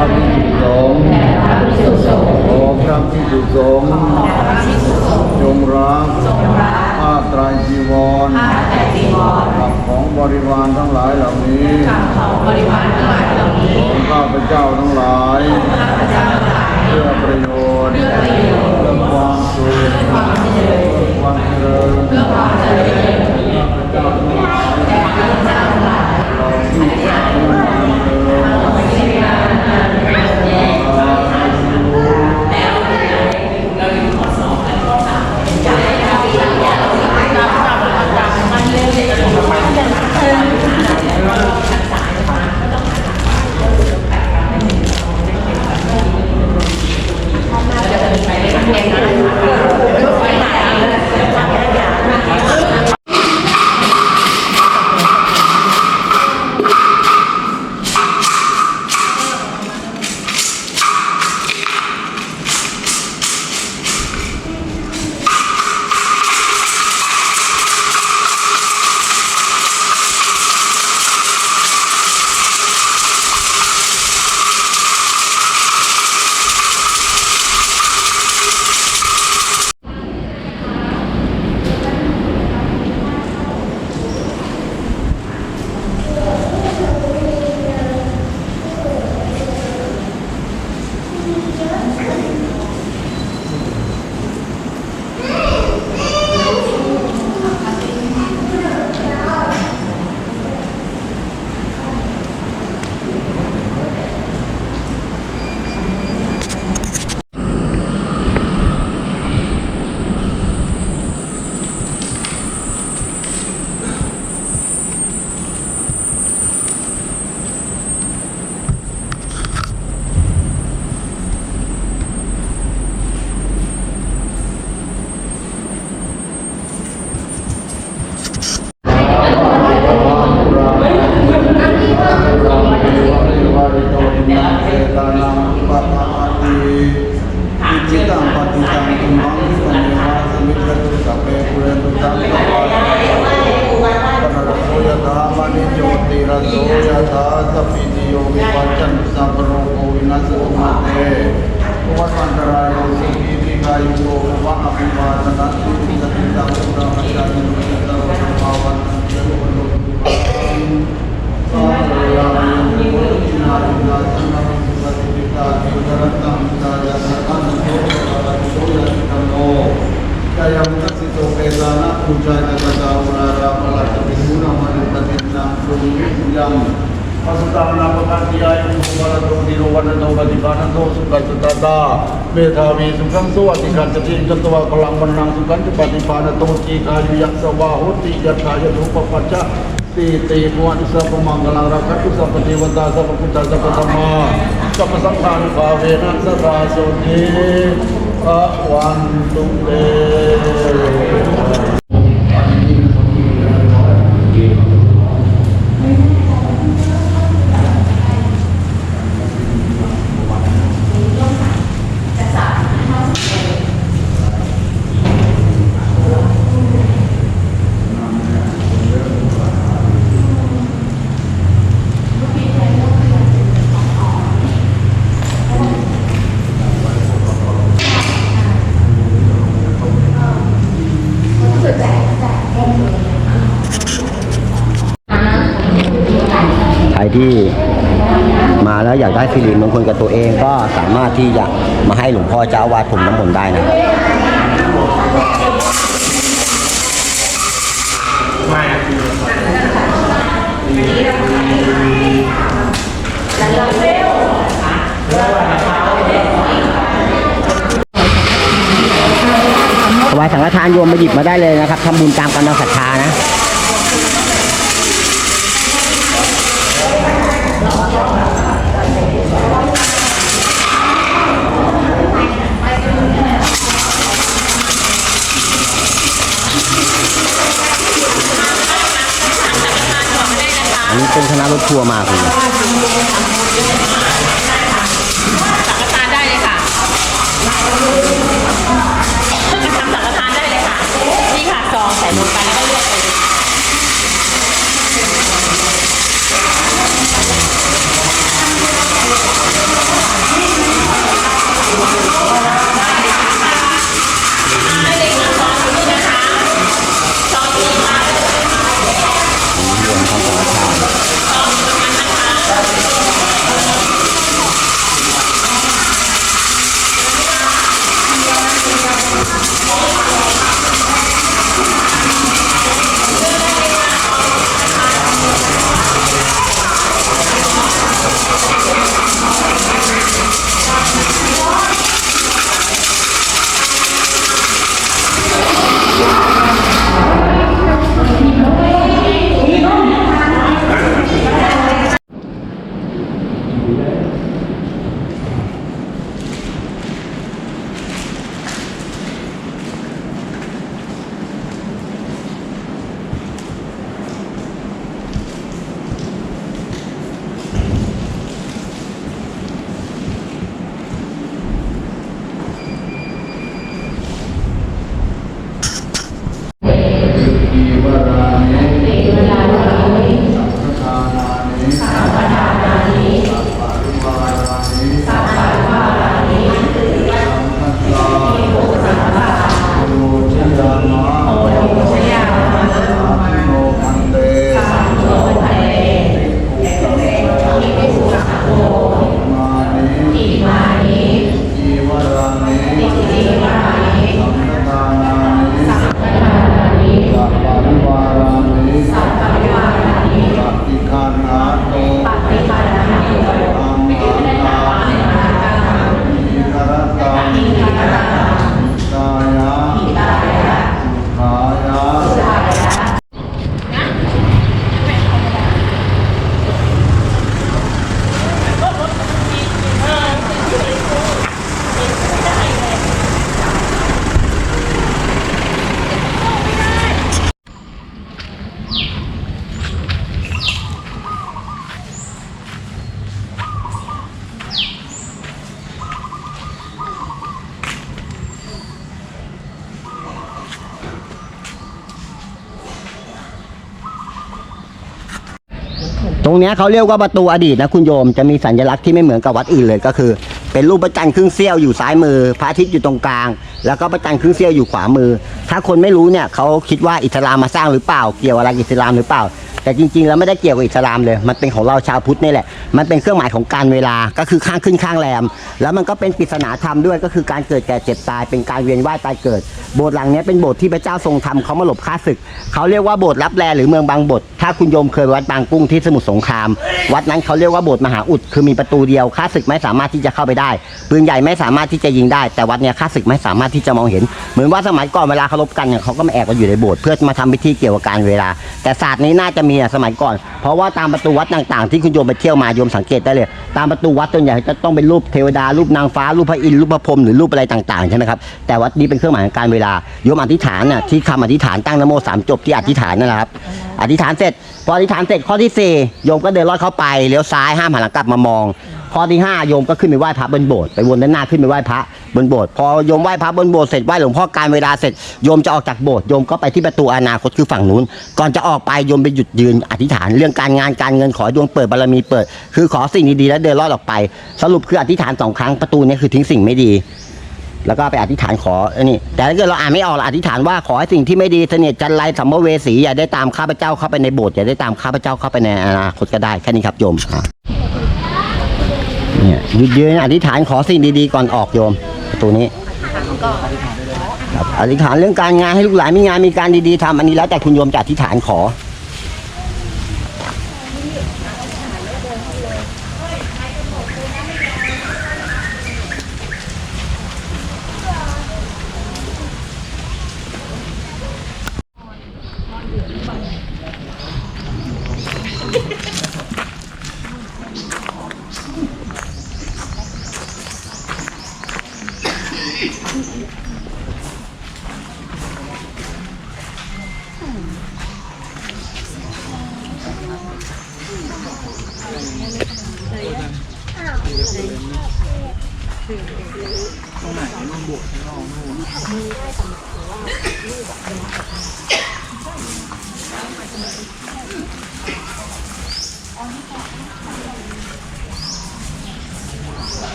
ระภิกษุสงฆ์ขอพระภิกษุสงฆ์จงรักผ้าตรายจีวรกับของบริวารทั้งหลายเหล่านี้ของข้าพเจ้าทั้งหลาย เพื่อประโยชน์ เพื่อความสุขเพื่อความเจริญเพื่อความเจริญข้าพเจ้าทั้งหลาย ติรโสยถาสัพพิติโยวิปัสจันตุสัพพะโรโควินัสตุมาเตวัฏันตรายโยสุขีติกายุโกภวะอภิวาทนาสุติสติตังสุรามัจจายุมิตโรภาวันตุเตโลโลสัพพะยามิโยตินาตินาสันนามิสุปฏิปิตาติกรัตตังสายาสันโตภะโสยติตังโม Kaya mukasito kailana puja jagata urara malaka bimuna manipati nam sumi yam Pasutang napakatiya yung kumala to niruwan na daw balibanan to sukat sa tata เมธาวีสุขังสวัสดิการจติจตวาพลังวันนังสุขันจุปฏิปานโตจีกายุยักษวาหุติยัตถายทุปปัจจะติติภวันสัพมังกลารักขัตุสัพพิวันตาสัพพุทธาสัพพธรรมาสัพพสังฆานุภาเวนัสสะราสุติอวันตุเตรที่มาแล้วอยากได้สิริมงคลกับตัว เองก็สามารถที่จะมาให้หลวงพ่อเจ้าวาดผมน้ำมนต์ได้นะถวายสังฆทานโยมมาหยิบมาได้เลยนะครับทำบุญตามกำลังศรัทธานะ คณะรถทัวร์มาคุณ รงนี้เขาเรียกว่าประตูอดีตนะคุณโยมจะมีสัญลักษณ์ที่ไม่เหมือนกับวัดอื่นเลยก็คือ เป็นรูปประจันทร์ครึ่งเสี้ยวอยู่ซ้ายมือพระอาทิตย์อยู่ตรงกลาง แล้วก็ประจันทร์ครึ่งเสี้ยวอยู่ขวามือ ถ้าคนไม่รู้เนี่ยเขาคิดว่าอิสลามมาสร้างหรือเปล่า เกี่ยวอะไรอิสลามหรือเปล่า แต่จริงๆแล้วไม่ได้เกี่ยวกับอิสลามเลย มันเป็นของเราชาวพุทธนี่แหละ มันเป็นเครื่องหมายของการเวลา ก็คือข้างขึ้นข้างแรม แล้วมันก็เป็นปริศนาธรรมด้วย ก็คือการเกิดแก่เจ็บตาย เป็นการเวียนว่ายตายเกิด โบสถ์หลังนี้เป็นโบสถ์ที่พระเจ้าทรงทำเขามาหลบค่าศึก เขาเรียกว่าโบสถ์รับแลหรือเมืองบางบท ถ้าคุณโยมเคยไปวัดบางกุ้งที่สมุทรสงคราม วัดนั้นเขาเรียกว่าโบสถ์มหาอุด คือมีประตูเดียว ค่าศึกไม่สามารถที่จะเข้าไปได้ ปืนใหญ่ไม่สามารถที่จะยิงได้ แต่วัดเนี้ยค่าศึกไม่สามารถที่จะมองเห็น เหมือนว่าสมัยก่อนเวลาเขารบกันเนี่ยเขาก็มาแอบกันอยู่ในโบสถ์เพื่อมาทำพิธีเกี่ยวกับการเวลา แต่ศาสตร์นี้น่าจะมีอะสมัยก่อน เพราะว่าตามประตูวัดต่างๆ ที่คุณโยมไปเที่ยวมาโยมสังเกตได้เลย ตามประตูวัดส่วนใหญ่จะต้องเป็นรูปเทวดารูปนางฟ้ารูปพระอินทร์รูปพระพรหมหรือรูปอะไรต่างๆใช่ไหมครับแต่วัดนี้เป็นเครื่องหมายของการเวลาโยมอธิษฐานน่ะที่คำอธิษฐานตั้งนโมสามจบที่อธิษฐานนั่นแหละครับอธิษฐานเสร็จพออธิษฐานเสร็จข้อที่สี่โยมก็เดินลอดเข้าไปเลี้ยวซ้ายห้ามหันหลังกลับมามอง ข้อที่ห้าโยมก็ขึ้นไปไหว้พระบนโบสถ์ไปวนด้านหน้าขึ้นไปไหว้พระบนโบสถ์พอโยมไหว้พระบนโบสถ์เสร็จไหว้หลวงพ่อการเวลาเสร็จโยมจะออกจากโบสถ์โยมก็ไปที่ประตูอนาคตคือฝั่งนู้น ก่อนจะออกไปโยมไปหยุดยืนอธิษฐานเรื่องการงานการเงินขอดวงเปิดบารมีเปิด คือขอสิ่งดีๆแล้วเดินลอดออกไป สรุปคืออธิษฐานสองครั้งประตูนี้คือทิ้งสิ่งไม่ดีแล้วก็ไปอธิษฐานขอไอ้นี่แต่ถ้าเกิดเราอ่านไม่ออกเราอธิษฐานว่าขอให้สิ่งที่ไม่ดีเสนียจันไรสัมภเวสีอย่าได้ตามข้าพเจ้าเข้าไปในโบสถ์อย่าได้ตามข้าพเจ้าเข้าไปในอนาคตก็ได้แค่นี้ครับโยม เนี่ยหยุดยืนอธิษฐานขอสิ่งดีๆก่อนออกโยมประตูนี้ครับอธิษฐานเรื่องการงานให้ลูกหลานมีงานมีการดีๆทำอันนี้แล้วแต่คุณโยมจะอธิษฐานขอ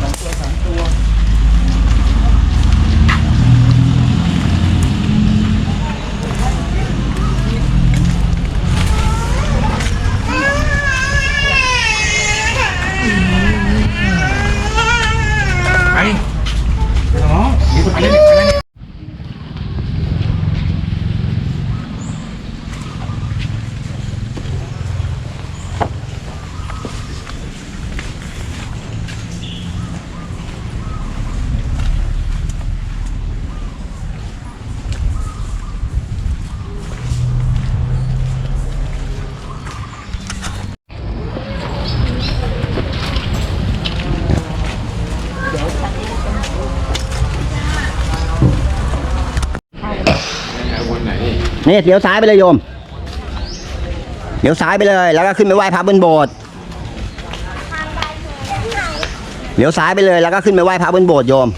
ข้ามาสองตัวสามตัว นี่เลี้ยวซ้ายไปเลยโยมเลี้ยวซ้ายไปเลย แล้วก็ขึ้นไปไหว้พระบนโบสถ์เลี้ยวซ้ายไปเลยแล้วก็ขึ้นไปไหว้พระบนโบสถ์โยม